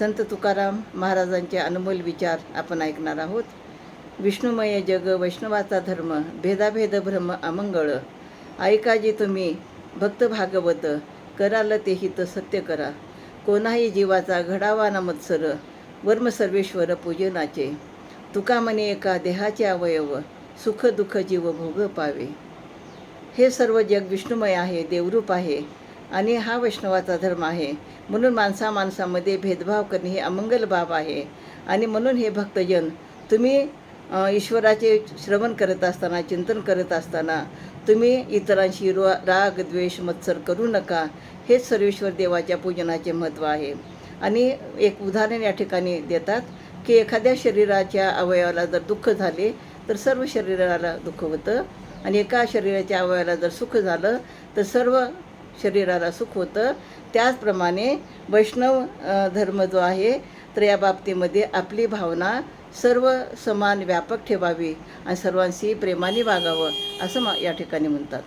संत तुकाराम महाराजांचे अनमोल विचार आपण ऐकणार आहोत. विष्णुमय जग वैष्णवाचा धर्म भेदाभेद भ्रम अमंगळ. ऐकाजी तुम्ही भक्त भागवत कराल ते हित सत्य करा. कोणाही जीवाचा घडावा ना मत्सर वर्म सर्वेश्वर पूजनाचे तुका म्हणे एका देहाचे अवयव सुख दुःख जीव भोग पावे. हे सर्व जग विष्णुमय आहे देवरूप आहे. आणि हा वैष्णवाचा धर्म आहे. म्हणून माणसा माणसामध्ये भेदभाव करणे हे अमंगल बाब आहे. आणि म्हणून हे भक्तजन तुम्ही ईश्वराचे श्रवण करत असताना चिंतन करत असताना तुम्ही इतरांशी रो राग द्वेष मत्सर करू नका. हेच सर्वेश्वर देवाच्या पूजनाचे महत्त्व आहे. आणि एक उदाहरण या ठिकाणी देतात की एखाद्या शरीराच्या अवयवाला जर दुःख झाले तर सर्व शरीराला दुःख होतं. आणि एका शरीराच्या अवयवाला जर सुख झालं तर सर्व शरीराला सुख होतं. त्याचप्रमाणे वैष्णव धर्म जो आहे तर या बाबतीमध्ये आपली भावना सर्व समान व्यापक ठेवावी आणि सर्वांशी प्रेमाने वागावं असं मा या ठिकाणी म्हणतात.